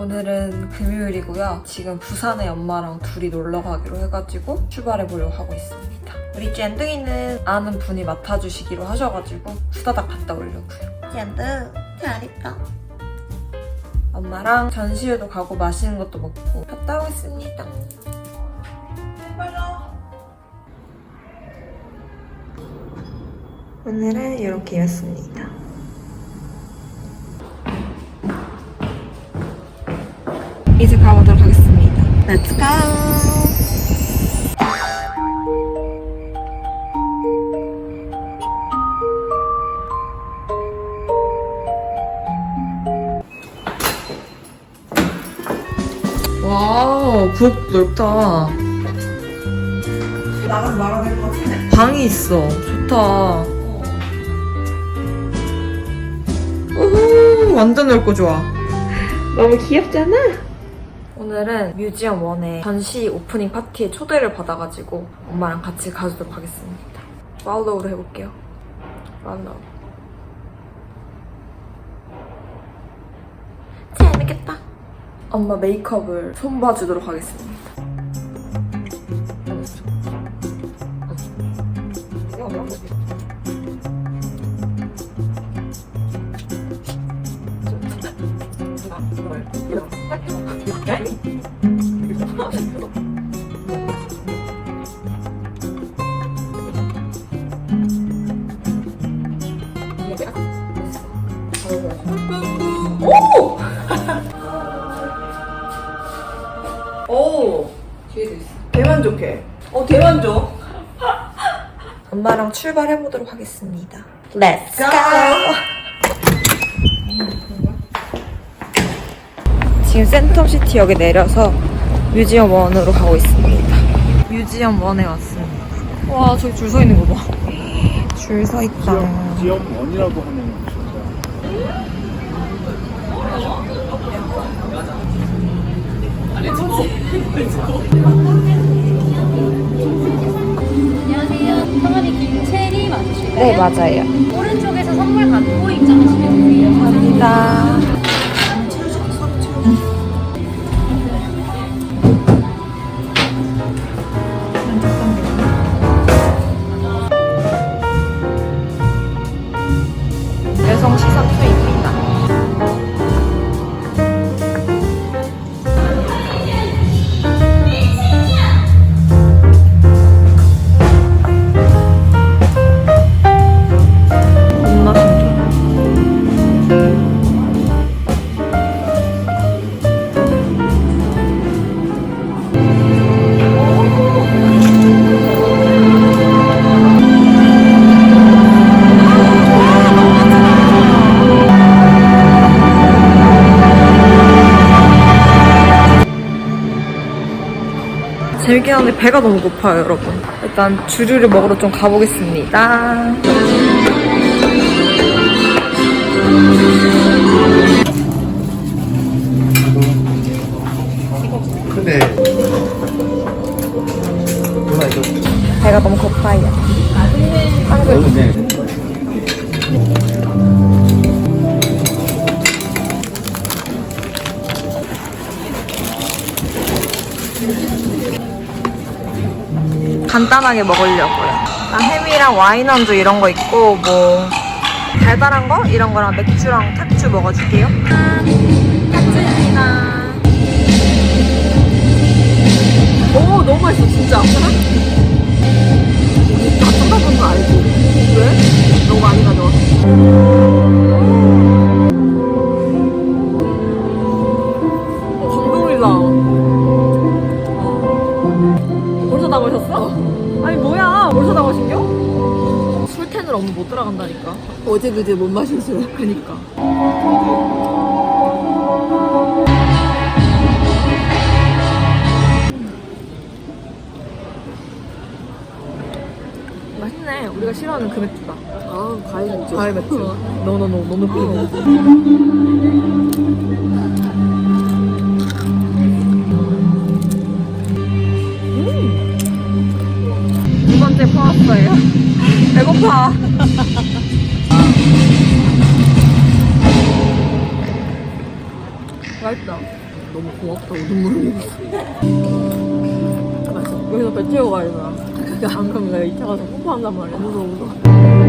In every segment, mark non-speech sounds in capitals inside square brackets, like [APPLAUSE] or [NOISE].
오늘은 금요일이고요. 지금 부산에 엄마랑 둘이 놀러 가기로 해가지고 출발해 보려고 하고 있습니다. 우리 젠둥이는 아는 분이 맡아주시기로 하셔가지고 후다닥 갔다 오려고요. 젠둥 잘했다. 엄마랑 전시회도 가고 맛있는 것도 먹고 갔다 오겠습니다. 오늘은 이렇게였습니다. 이제 가보도록 하겠습니다. 렛츠 고! 와, 부엌 넓다. 나가서 말아야 될것 같은데. 방이 있어. 좋다. 우후, 완전 넓고 좋아. 너무 귀엽잖아? 오늘은 뮤지엄 원의 전시 오프닝 파티에 초대를 받아가지고 엄마랑 같이 가주도록 하겠습니다. 팔로우로 해볼게요. 팔로우. 재밌겠다. 엄마 메이크업을 손봐주도록 하겠습니다. 출발해보도록 하겠습니다. Let's go! 지금 센텀시티역에 내려서 뮤지엄 원으로 가고 있습니다. 뮤지엄 원에 왔습니다. 와, 저기 줄 서 있는 거 봐. 줄 서 있다. 지역 원이라고 하는 곳인 [LAUGHS] 네, 맞아요. 오른쪽에서 선물 받고 입장하시면 돼요. 감사합니다. 여성 시선 투입 배가 너무 고파요, 여러분. 일단 주류를 먹으러 좀 가보겠습니다. 근데 배가 너무 고파요. 네. 간단하게 먹으려고요. 아, 햄이랑 와인 안주 이런 거 있고 뭐 달달한 거 이런 거랑 맥주랑 탁주 먹어줄게요. 어제 그제 못 술. 그니까. 맛있네. 우리가 싫어하는 그 맥주다 아, 과일 맥주. 과일 맥주. 너너너 너무 삐두 고맙다고 눈물을 흘렸어. 맞아. 여기서 배 채우고 가야 되나? 안 그러면 내가 2차 가서 뽀뽀한단 말이야. 무서워서. 응.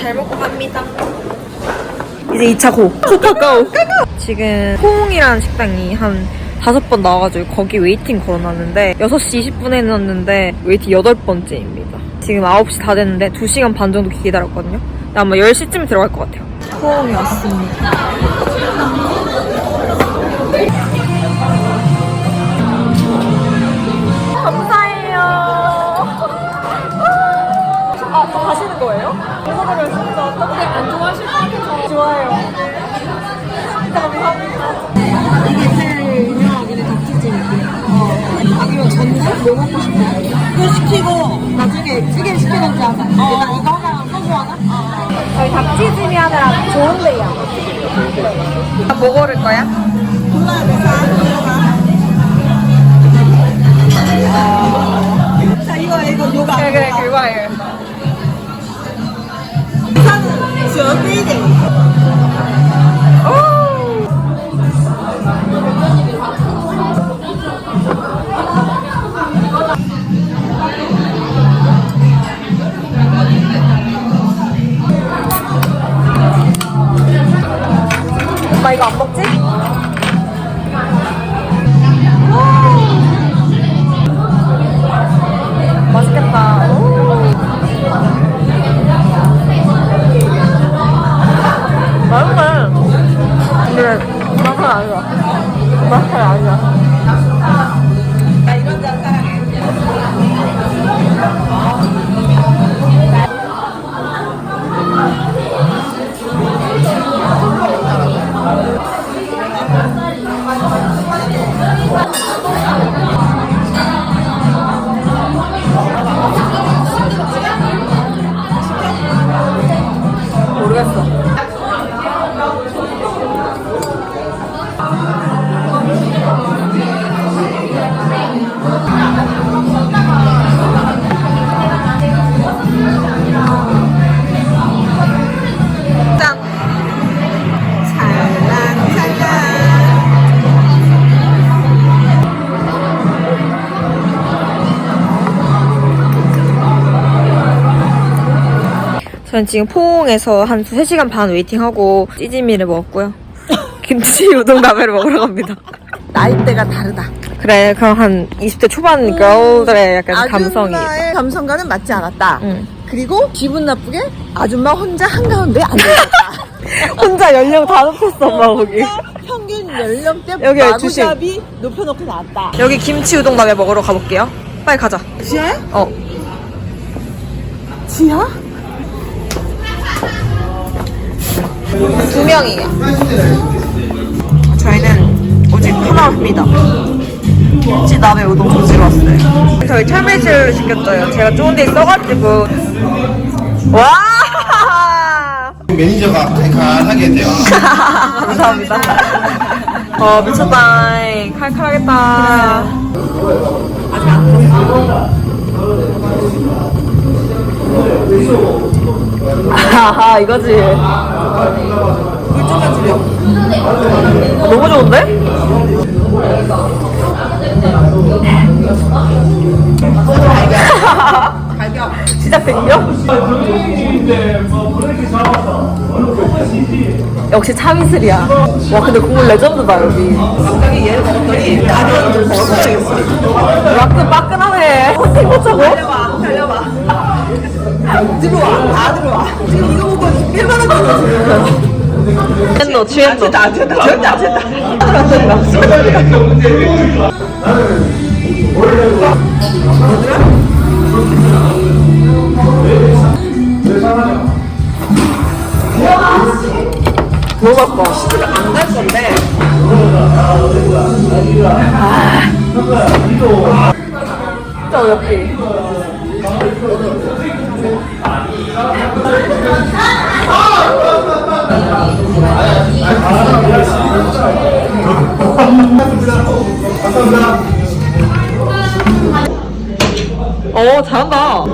잘 먹고 갑니다. 이제 2차 고. 고 가까워. [LAUGHS] 지금 호웅이라는 식당이 한 다섯 번 나와가지고 거기 웨이팅 걸어놨는데 6시 20분에 해놨는데 웨이팅 8번째입니다. 지금 9시 다 됐는데 2시간 반 정도 기다렸거든요. 아마 10시쯤에 들어갈 것 같아요. 호웅이 왔습니다. 이게 제일 유명한 게 덕지찜이고요. 어. 아니면 전날 뭐 먹고 싶어? 그거 시키고 나중에 찌개 시켜놓지 않아? 일단 이거 하나 사주 하나? 저희 닭치즈미 하느라 좋은데요. 뭐 고를 거야? 자 이거 이거 요가 그래, 그래, 그거예요. 사는 저데이 이거 안 먹지? 맛있겠다. 맛있네. 근데 맛은 아니야. 맛은 아니야. 저는 지금 포옹에서 한 3시간 반 웨이팅하고 찌짐이를 먹었고요. [LAUGHS] 김치 우동 라면을 먹으러 갑니다. 나이대가 다르다. 그래, 그럼 한 20대 초반 걸들의 약간 감성이. 아줌마의 감성과는 맞지 않았다. 응. 그리고 기분 나쁘게 아줌마 혼자 한가운데 앉아있다. [LAUGHS] 혼자 연령 다 높였어, 엄마, 거기. 평균 연령대 여기 마구잡이 높여놓고 나왔다. 여기 김치 우동 라면 먹으러 가볼게요. 빨리 가자. 지하야? 어. 지하? 두 명이에요. 저희는 오직 하나입니다. 김치 라면 우동 조지러 왔어요. 저희 참외실을 시켰어요. 제가 좋은 데 있어가지고. 와! 매니저가 칼칼하게 돼요. [LAUGHS] 감사합니다. 어, 미쳤다. 칼칼하겠다. 아하, [LAUGHS] 이거지. 너무 좋은데? [LAUGHS] 시작됐죠? 역시 참이슬이야. 와, 근데 국물 레전드다, 여기. 갑자기 얘를 먹었더니 나는 좀 먹어야겠어. 와끈 빠끈하네. 호텔 꽂자고? 달려봐, 달려봐. 들어와, 다 들어와. 지금 이거 취했노, 취했노. 안 된다, 절대 안 된다. 안 된다. 너무 맛있다. 안갈 건데. 진짜 어렵지? 어 잘한다. [LAUGHS]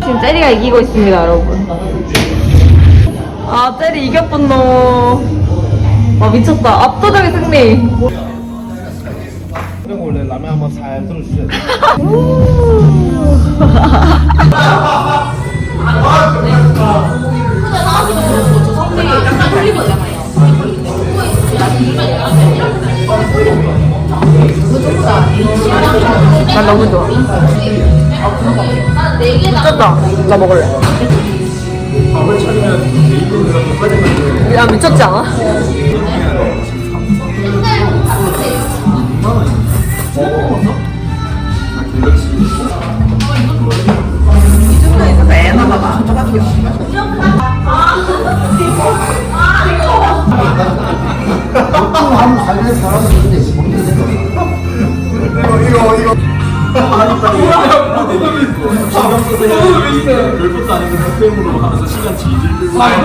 지금 젤리가 이기고 있습니다 여러분. 아 젤리 이겼군요. 와, 미쳤다. 압도적인 승리. 형 원래 라면 한번 살 들어주셔야 돼. 난 너무 좋아. 미쳤다. 나 먹을래. 야, 미쳤지 않아?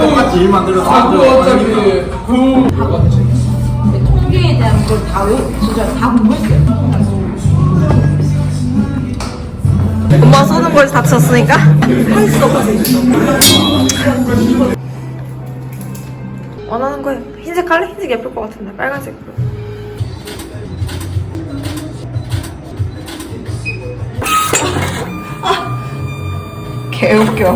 똑같이 일 만들어서 통계에 대한 걸 다 진짜 다 공부했어요. 엄마 사는 걸 다쳤으니까? 원하는 거예요. 흰색 할래? 흰색 예쁠 것 같은데. 빨간색으로. 개웃겨.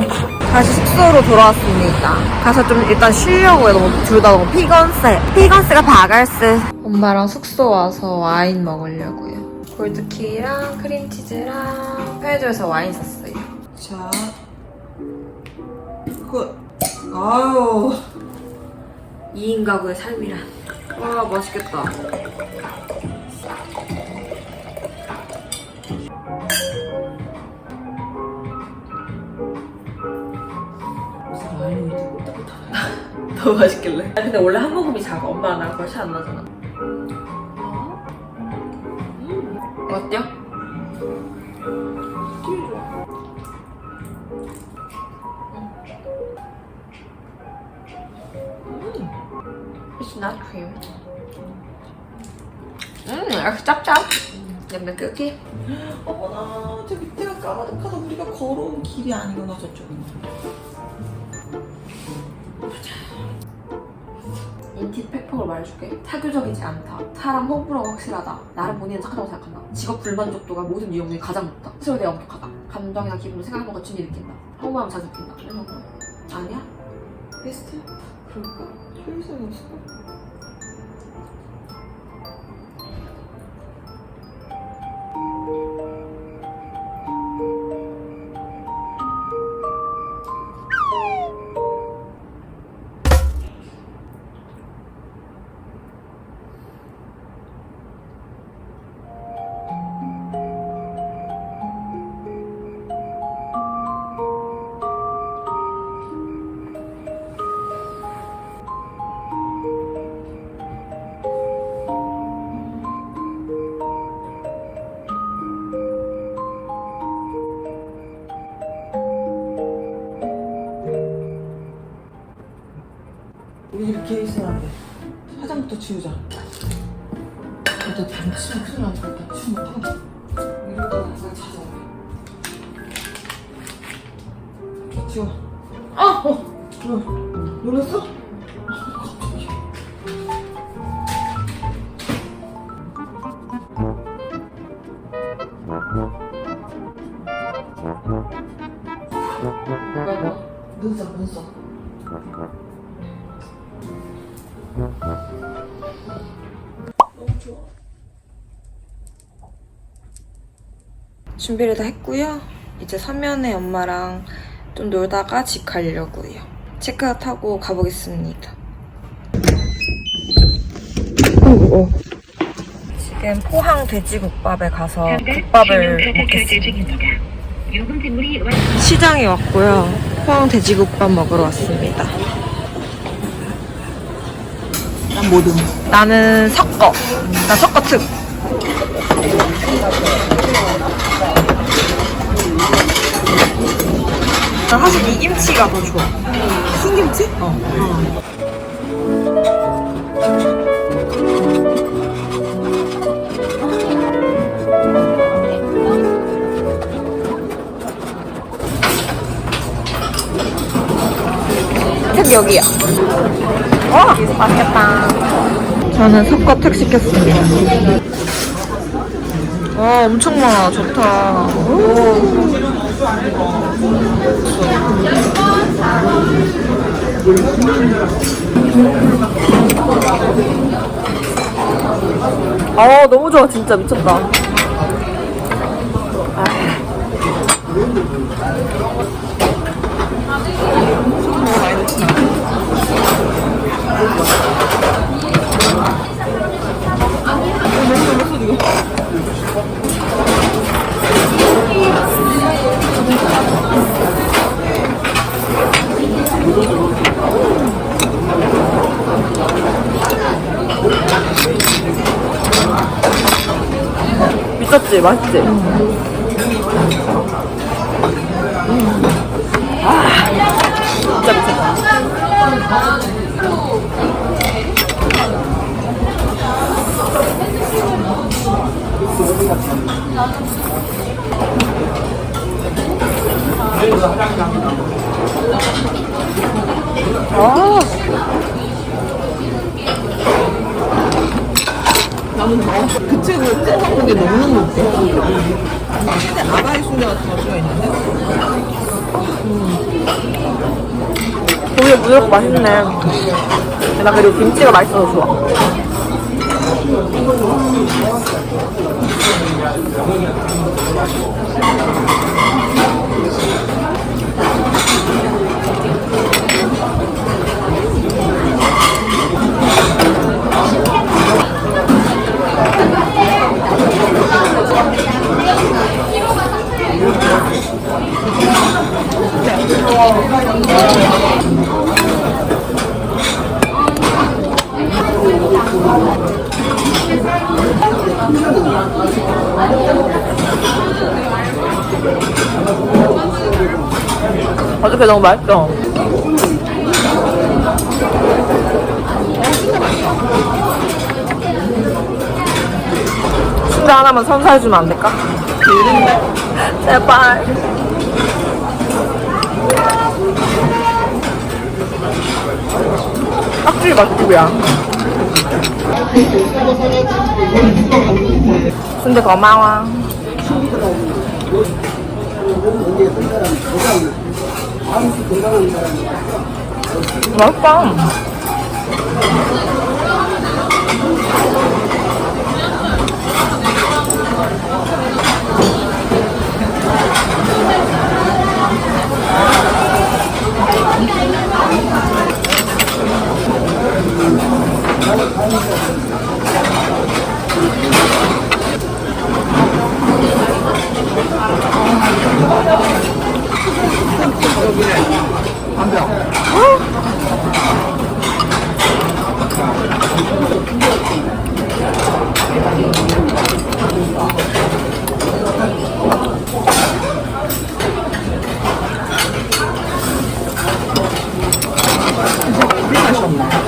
다시 숙소로 돌아왔습니다. 가서 좀 일단 쉬려고요. 너무 둘 다 너무 피건세. 피건세가 바갈스. 엄마랑 숙소 와서 와인 먹으려고요. 골드키랑 크림치즈랑 편의점에서 와인 샀어요. 자, 그, 아유. 2인 가구의 삶이란. 와, 맛있겠다. 너무 [LAUGHS] 맛있길래. 아니, 근데 원래 한 모금이 작아. 엄마랑 나랑 별차 안 나잖아. 어때요? It's not cream. 음, 짭짭. 약간 끝이. 어머나, 저 밑에가 까마득하다. 우리가 걸어온 길이 아니구나, 저쪽은. 인티 팩폭을 말해줄게. 사교적이지 않다. 사람 호불호가 확실하다. 나를 본인은 착하다고 생각한다. 직업 불만족도가 모든 이유 중에 가장 높다. 스스로에 대해 엄격하다. 감정이나 기분을 생각하는 것과 준이 느낀다. 허무함을 자주 느낀다. 이런 거. 아니야? 베스트? 그럴까? 효율성이 없을까? 화장부터 지우자. 일단 단추 큰일 나니까 일단 춤 못하고. 이러다가 내가 찾아와. 지워. 아! 어! 뭐, 놀랐어? 눈썹, 눈썹. 준비를 다 했고요. 이제 서면에 엄마랑 좀 놀다가 집 가려고요. 체크아웃하고 가보겠습니다. 어. 지금 포항 돼지국밥에 가서 국밥을 먹겠습니다. 시장에 왔고요. 포항 돼지국밥 먹으러 왔습니다. 난 뭐든. 나는 섞어. 나 섞어 특. 나난 사실 이 김치가 더 좋아. 흰 김치? 어. 택 여기야. 와, 맛있겠다. 저는 석거택 시켰습니다. 와, 엄청 많아. 좋다. 아, 너무 좋아. 진짜 미쳤다. 미쳤지? 맛있지? 아, 맛있네. 나 그리고 김치가 맛있어서 좋아. 어떻게 너무 맛있어. 순대 하나만 선사해주면 안 될까? [LAUGHS] 제발. 딱지 맛집이야. 순대 고마워. 맛있다.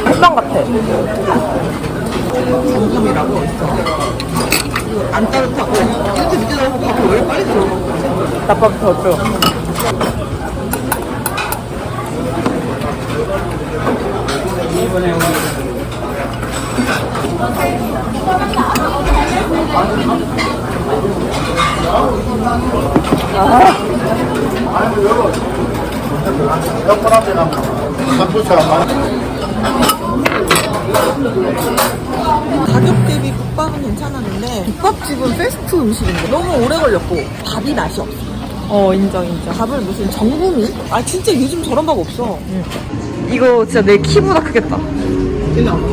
햇빵 같아. 정금이라고 있어. 안 따뜻하고 이렇게 늦게 나오고 밥을 왜 빨리 들어먹는 거지? 나밥 더 줘. 옆으로 앞에 가면 한부처럼 가격 대비 국밥은 괜찮았는데 국밥집은 패스트 음식인데 너무 오래 걸렸고 밥이 맛이 없어. 어, 인정, 인정. 밥을 무슨 정부미? 아 진짜 요즘 저런 밥 없어. 이거 진짜 내 키보다 크겠다. 일로 와봐.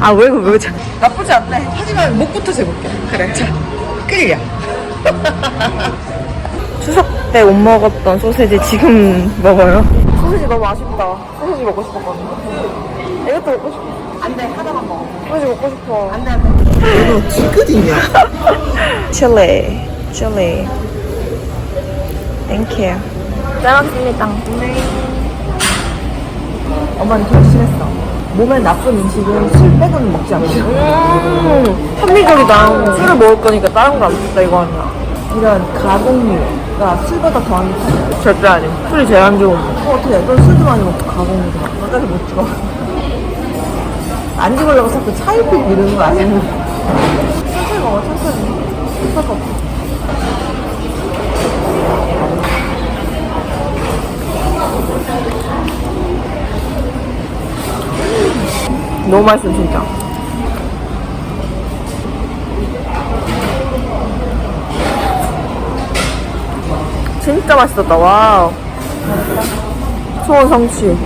아, 왜, 왜, 왜. 자- 나쁘지 않네. 하지만 목부터 재볼게. 그래. 자, 끓여. [LAUGHS] 추석 때 못 먹었던 소세지 지금 먹어요. 소세지 너무 아쉽다. 소세지 먹고 싶었거든요. 이것도 먹고 싶어. 안 돼, 하나만 먹어. 소세지 먹고 싶어. 안 돼, 안 돼. 너 뒤끝이냐? 칠리, 칠리. You. 잘 먹습니다. 엄마는 결심했어. 몸에 나쁜 음식은 술 빼고는 먹지 않는다. 음, 합리적이다. 술을 먹을 거니까 다른 거 안 먹다 이거 아니야. 이런 가공류가 술보다 더한 게. 절대 아니. 술이 제일 안 좋은 거. 어, 어떻게 해? 넌 술도 많이 먹고 가공류도 막. 나까지 못 죽어. 안 죽으려고 자꾸 차일피 미루는 거 아니야? 천천히 먹어, 천천히. 섞어. 너무 맛있어 진짜. 진짜 맛있었다 와우. 소원 성취